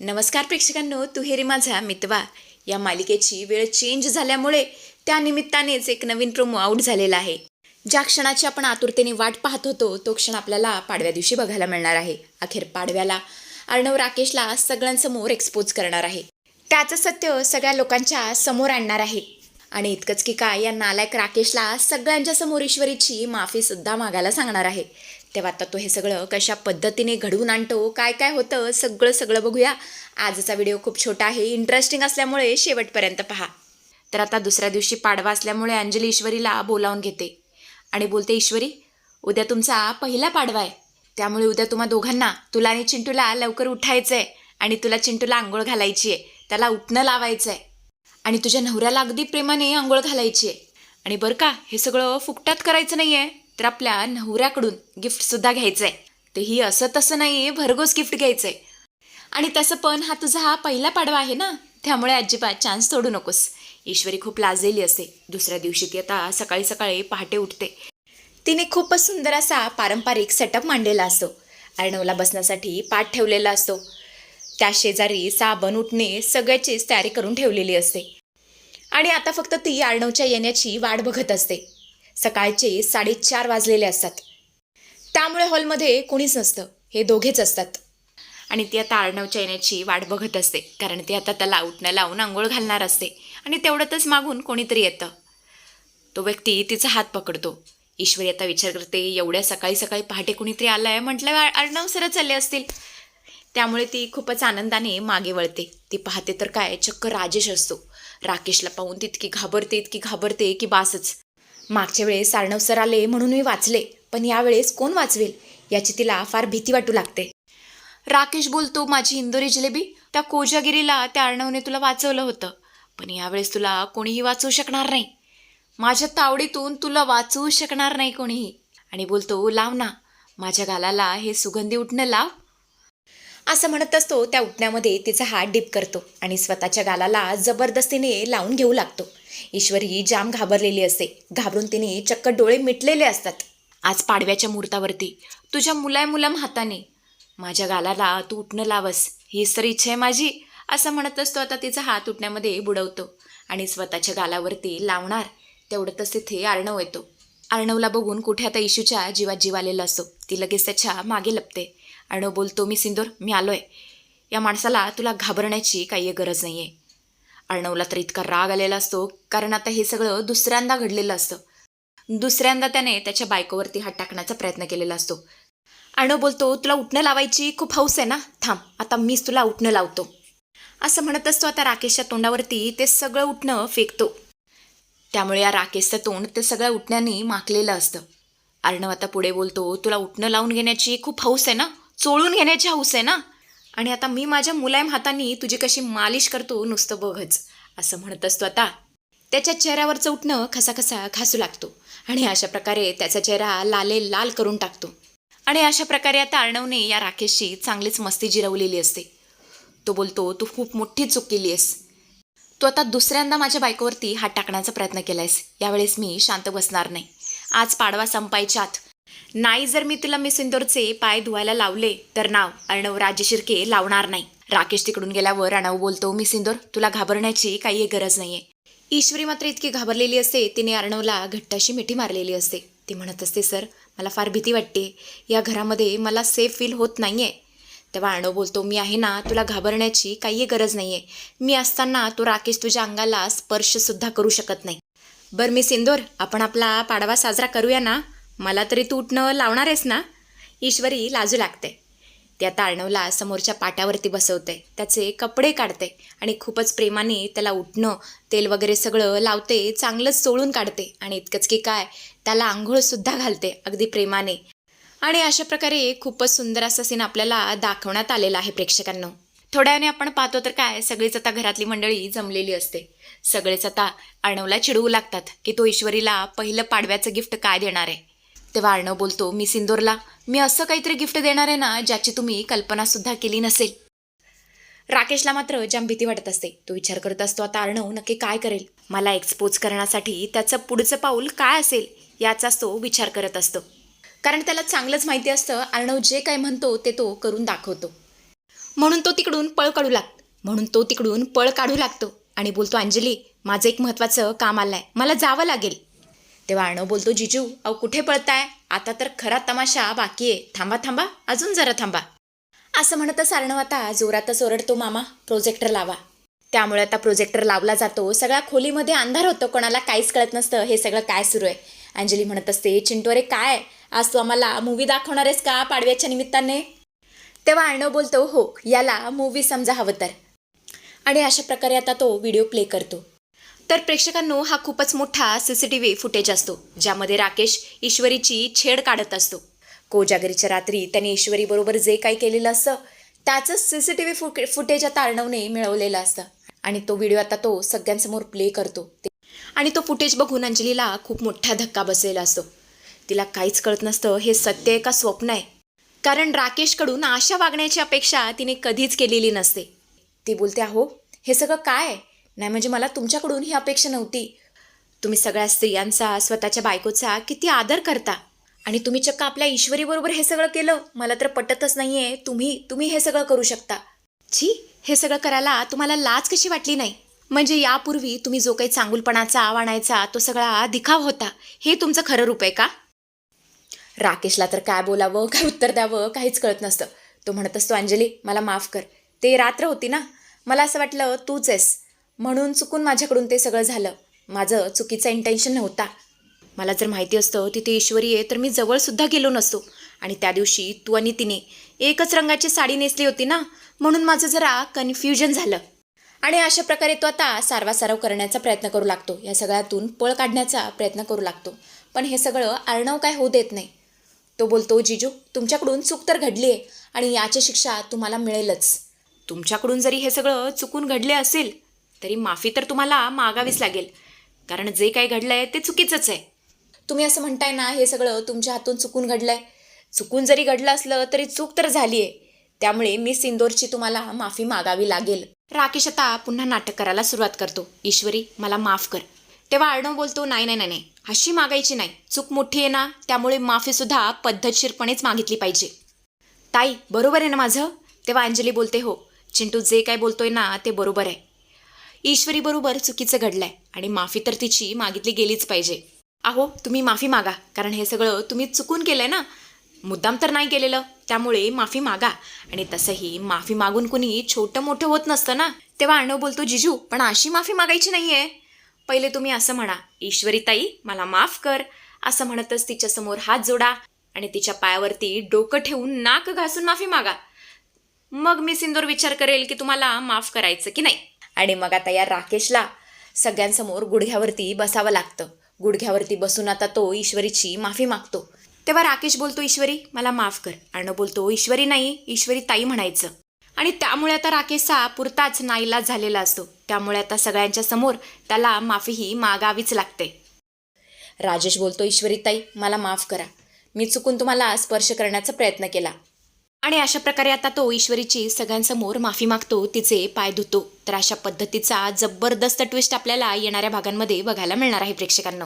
नमस्कार प्रेक्षकांनो तुहेरी माझा मितवा. या मालिकेची वेळ चेंज झाल्यामुळे त्या निमित्तानेच एक नवीन प्रोमो आऊट झालेला आहे. ज्या क्षणाची आपण आतुरतेने वाट पाहत होतो तो क्षण आपल्याला पाडव्या दिवशी बघायला मिळणार आहे. अखेर पाडव्याला अर्णव राकेशला सगळ्यांसमोर एक्सपोज करणार आहे. त्याचं सत्य सगळ्या लोकांच्या समोर आणणार आहे. आणि इतकंच की काय या नालायक राकेशला सगळ्यांच्या समोर ईश्वरीची माफी सुद्धा मागायला सांगणार आहे. तेव्हा आता तो हे सगळं कशा पद्धतीने घडवून आणतो? काय काय होतं? सगळं सगळं बघूया. आजचा व्हिडिओ खूप छोटा आहे. इंटरेस्टिंग असल्यामुळे शेवटपर्यंत पहा. तर आता दुसऱ्या दिवशी पाडवा असल्यामुळे अंजली ईश्वरीला बोलावून घेते आणि बोलते ईश्वरी उद्या तुमचा पहिला पाडवा आहे. त्यामुळे उद्या तुम्हा दोघांना तुला आणि चिंटूला लवकर उठायचं आहे आणि तुला चिंटूला आंघोळ घालायची आहे त्याला उठणं लावायचं आहे आणि तुझ्या नवऱ्याला अगदी प्रेमाने आंघोळ घालायची आहे आणि बरं का हे सगळं फुकटात करायचं नाही आहे तर आपल्या नवऱ्याकडून गिफ्टसुद्धा घ्यायचं आहे तेही असं तसं नाही आहे भरघोस गिफ्ट घ्यायचं आहे आणि तसं पण हा तुझा हा पहिला पाडवा आहे ना? त्यामुळे अजिबात चान्स सोडू नकोस. ईश्वरी खूप लाजलेली असते. दुसऱ्या दिवशी ती आता सकाळी सकाळी पहाटे उठते. तिने खूपच सुंदर असा पारंपरिक सेटअप मांडलेला असतो. अर्णवला बसण्यासाठी पाठ ठेवलेला असतो. त्या शेजारी साबण उठणे सगळ्याचीच तयारी करून ठेवलेली असते. आणि आता फक्त ती अर्णवच्या येण्याची वाट बघत असते. सकाळचे साडेचार वाजलेले असतात. त्यामुळे हॉलमध्ये कोणीच नसतं. हे दोघेच असतात. आणि ती आता अर्णवच्या येण्याची वाट बघत असते. कारण ती आता त्याला उठणं लावून आंघोळ घालणार असते. आणि तेवढ्यातच मागून कोणीतरी येतं. तो व्यक्ती तिचा हात पकडतो. ईश्वरी आता विचार करते एवढ्या सकाळी सकाळी पहाटे कोणीतरी आलं आहे म्हटलं अर्णव सरच चालले असतील त्यामुळे ती खूपच आनंदाने मागे वळते. ती पाहते तर काय? चक्क राजेश असतो. राकेशला पाहून तितकी घाबरते इतकी घाबरते की बासच. मागच्या वेळेस सारणव सर आले म्हणून मी वाचले पण यावेळेस कोण वाचवेल? याची तिला फार भीती वाटू लागते. राकेश बोलतो माझी इंदोरी जिलेबी त्या कोजागिरीला त्या अर्णवने तुला वाचवलं होतं पण यावेळेस तुला कोणीही वाचवू शकणार नाही. माझ्या तावडीतून तुला वाचवू शकणार नाही कोणीही. आणि बोलतो लाव ना माझ्या गालाला हे सुगंधी उठणं लाव. असं म्हणत असतो त्या उठण्यामध्ये तिचा हात डीप करतो आणि स्वतःच्या गालाला जबरदस्तीने लावून घेऊ लागतो. ईश्वरी जाम घाबरलेली असते. घाबरून तिने चक्क डोळे मिटलेले असतात. आज पाडव्याच्या मुहूर्तावरती तुझ्या मुलाय मुलाम हाताने. माझ्या गालाला तू उठणं लावस. हीच तर इच्छा आहे माझी. असं म्हणत असतो आता तिचा हात उठण्यामध्ये बुडवतो आणि स्वतःच्या गालावरती लावणार. तेवढ्यातच तिथे अर्णव येतो. अर्णवला बघून कुठे आता इशूच्या जीवात जीव आलेला असतो ती लगेच त्याच्यामागे लपते. अर्णव बोलतो मी सिंदूर मी आलोय. या माणसाला तुला घाबरण्याची काही गरज नाही आहे अर्णवला तर इतका राग आलेला असतो कारण आता हे सगळं दुसऱ्यांदा घडलेलं असतं. दुसऱ्यांदा त्याने त्याच्या बायकोवरती हात टाकण्याचा प्रयत्न केलेला असतो. अर्णव बोलतो तुला उठणं लावायची खूप हौस आहे ना? थांब आता मीच तुला उठणं लावतो. असं म्हणत असतो आता राकेशच्या तोंडावरती ते सगळं उठणं फेकतो. त्यामुळे या राकेशचं तोंड ते सगळ्या उठण्याने माखलेलं असतं. अर्णव आता पुढे बोलतो तुला उठणं लावून घेण्याची खूप हौस आहे ना? चोळून घेण्याची हौस आहे ना? आणि आता मी माझ्या मुलायम हातांनी तुझी कशी मालिश करतो नुसतं बघच असं म्हणत असतो आता. त्याच्या चेहऱ्यावरचं उठणं खसाखसा घासू लागतो आणि अशा प्रकारे त्याचा चेहरा लाले लाल करून टाकतो. आणि अशा प्रकारे आता अर्णवने या राकेशशी चांगलीच मस्ती जिरवलेली असते. तो बोलतो तू खूप मोठी चूक केली आहेस. तू आता दुसऱ्यांदा माझ्या बायकोवरती हात टाकण्याचा प्रयत्न केलायस. यावेळेस मी शांत बसणार नाही. आज पाडवा संपायच्या आत नाही जर मी तुला मी सिंदोरचे पाय धुवायला लावले तर नाव अर्णव राजे शिर्के लावणार नाही. राकेश तिकडून गेल्यावर अर्णव बोलतो मी सिंदूर तुला घाबरण्याची काही गरज नाहीये. ईश्वरी मात्र इतकी घाबरलेली असते तिने अर्णवला घट्टाशी मिठी मारलेली असते. ती म्हणत असते सर मला फार भीती वाटते. या घरामध्ये मला सेफ फील होत नाहीये. तेव्हा अर्णव बोलतो मी आहे ना तुला घाबरण्याची काही गरज नाहीये. मी असताना तो राकेश तुझ्या अंगाला स्पर्शसुद्धा करू शकत नाही. बरं मी सिंदोर आपण आपला पाडवा साजरा करूया ना. मला तरी तू उठणं लावणार आहेस ना? ईश्वरी लाजू लागते. ती आता अर्णवला समोरच्या पाट्यावरती बसवते. त्याचे कपडे काढते आणि खूपच प्रेमाने त्याला उठणं तेल वगैरे सगळं लावते चांगलंच चोळून काढते आणि इतकंच की काय त्याला आंघोळसुद्धा घालते अगदी प्रेमाने. आणि अशा प्रकारे खूपच सुंदर असा सीन आपल्याला दाखवण्यात आलेला आहे प्रेक्षकांना. थोड्या वेळाने आपण पाहतो तर काय सगळीच आता घरातली मंडळी जमलेली असते. सगळेच आता अर्णवला चिडवू लागतात की तो ईश्वरीला पहिलं पाडव्याचं गिफ्ट काय देणार आहे? तेव्हा अर्णव बोलतो मी सिंदोरला. मी असं काहीतरी गिफ्ट देणार आहे ना ज्याची तुम्ही कल्पनासुद्धा केली नसेल. राकेशला मात्र जाम भीती वाटत असते. तो विचार करत असतो आता अर्णव नक्की काय करेल? मला एक्सपोज करण्यासाठी त्याचं पुढचं पाऊल काय असेल? याचाच तो विचार करत असतो. कारण त्याला चांगलंच माहिती असतं अर्णव जे काय म्हणतो ते तो करून दाखवतो. म्हणून तो तिकडून पळ काढू लाग म्हणून तो तिकडून पळ काढू लागतो. आणि बोलतो अंजली माझं एक महत्त्वाचं काम आलं आहे मला जावं लागेल. तेव्हा अर्णव बोलतो जिजू अहो कुठे पळताय? आता तर खरा तमाशा बाकी आहे. थांबा थांबा अजून जरा थांबा. असं म्हणतच अर्णव आता जोरातच ओरडतो मामा प्रोजेक्टर लावा. त्यामुळे आता प्रोजेक्टर लावला जातो. सगळ्या खोलीमध्ये अंधार होतो. कोणाला काहीच कळत नसतं. हे सगळं काय सुरू आहे? अंजली म्हणत असते चिंटू अरे काय? आज तू आम्हाला मूवी दाखवणार आहेस का पाडव्याच्या निमित्ताने? तेव्हा अर्णव बोलतो हो याला मूवी समजा हवं तर. आणि अशा प्रकारे आता तो व्हिडिओ प्ले करतो. तर प्रेक्षकांनो हा खूपच मोठा C C T V footage असतो ज्यामध्ये राकेश ईश्वरीची छेड काढत असतो. कोजागरीच्या रात्री त्याने ईश्वरीबरोबर जे काही केलेलं असतं त्याचंच सी सी टी व्ही फुटे फुटेज आता अर्णवने मिळवलेलं असतं. आणि तो व्हिडिओ आता तो सगळ्यांसमोर प्ले करतो. आणि तो फुटेज बघून अंजलीला खूप मोठा धक्का बसलेला असतो. तिला काहीच कळत नसतं हे सत्य आहे का स्वप्न आहे? कारण राकेशकडून अशा वागण्याची अपेक्षा तिने कधीच केलेली नसते. ती बोलते अहो हे सगळं काय आहे? नाही म्हणजे मला तुमच्याकडून ही अपेक्षा नव्हती. तुम्ही सगळ्या स्त्रियांचा स्वतःच्या बायकोचा किती आदर करता. आणि तुम्ही चक्क आपल्या ईश्वरीबरोबर हे सगळं केलं मला तर पटतच नाहीये तुम्ही तुम्ही हे सगळं करू शकता. छी हे सगळं करायला तुम्हाला लाज कशी वाटली नाही? म्हणजे यापूर्वी तुम्ही जो काही चांगुलपणाचा आवाणायचा तो सगळा दिखाव होता. हे तुमचं खरं रूप आहे का? राकेशला तर काय बोलावं काय उत्तर द्यावं काहीच कळत नसतं. तो म्हणत असतो अंजली मला माफ कर. ते रात्र होती ना. मला असं वाटलं तूच आहेस. म्हणून चुकून माझ्याकडून ते सगळं झालं. माझं चुकीचं इंटेन्शन नव्हता. मला जर माहिती असतं तिथे ईश्वरी आहे तर मी जवळसुद्धा गेलो नसतो. आणि त्या दिवशी तू आणि तिने एकच रंगाची साडी नेसली होती ना म्हणून माझं जरा कन्फ्युजन झालं. आणि अशा प्रकारे तो आता सारवासारव करण्याचा प्रयत्न करू लागतो. या सगळ्यातून पळ काढण्याचा प्रयत्न करू लागतो. पण हे सगळं अर्णव काय होऊ देत नाही. तो बोलतो जिजू तुमच्याकडून चूक तर घडली आहे आणि याची शिक्षा तुम्हाला मिळेलच. तुमच्याकडून जरी हे सगळं चुकून घडले असेल तरी माफी तर तुम्हाला मागावीच लागेल. कारण जे काही घडलंय ते चुकीचंच आहे. तुम्ही असं म्हणताय ना हे सगळं तुमच्या हातून चुकून घडलंय. चुकून जरी घडलं असलं तरी चूक तर झाली आहे त्यामुळे मी सिंदोरची तुम्हाला माफी मागावी लागेल. राकेश आता पुन्हा नाटक करायला सुरुवात करतो. ईश्वरी मला माफ कर. तेव्हा अर्णव बोलतो नाही नाही नाही नाही. अशी मागायची नाही. चूक मोठी आहे ना त्यामुळे माफीसुद्धा पद्धतशीरपणेच मागितली पाहिजे. ताई बरोबर आहे ना माझं? तेव्हा अंजली बोलते हो. चिंटू जे काय बोलतोय ना ते बरोबर आहे. ईश्वरी बरोबर चुकीचं घडलंय आणि माफी तर तिची मागितली गेलीच पाहिजे. अहो तुम्ही माफी मागा कारण हे सगळं तुम्ही चुकून केलंय ना? मुद्दाम तर नाही केलेलं त्यामुळे माफी मागा. आणि तसंही माफी मागून कुणी छोटं मोठं होत नसतं ना? तेव्हा अर्णव बोलतो जिजू पण अशी माफी मागायची नाहीये. पहिले तुम्ही असं म्हणा ईश्वरी ताई मला माफ कर. असं म्हणतच तिच्यासमोर हात जोडा आणि तिच्या पायावरती डोकं ठेवून नाक घासून माफी मागा. मग मी सिंदूर विचार करेल की तुम्हाला माफ करायचं की नाही? आणि मग आता या राकेशला सगळ्यांसमोर गुडघ्यावरती बसावं लागतं. गुडघ्यावरती बसून आता तो ईश्वरीची माफी मागतो. तेव्हा राकेश बोलतो ईश्वरी मला माफ कर. अर्णव बोलतो ईश्वरी नाही ईश्वरी ताई म्हणायचं. आणि त्यामुळे आता राकेशचा पुरताच नाईलाज झालेला असतो. त्यामुळे आता सगळ्यांच्या समोर त्याला माफीही मागावीच लागते. राजेश बोलतो ईश्वरी ताई मला माफ करा. मी चुकून तुम्हाला स्पर्श करण्याचा प्रयत्न केला. आणि अशा प्रकारे आता तो ईश्वरीची सगळ्यांसमोर माफी मागतो तिचे पाय धुतो. तर अशा पद्धतीचा जबरदस्त ट्विस्ट आपल्याला येणाऱ्या भागांमध्ये बघायला मिळणार आहे प्रेक्षकांना.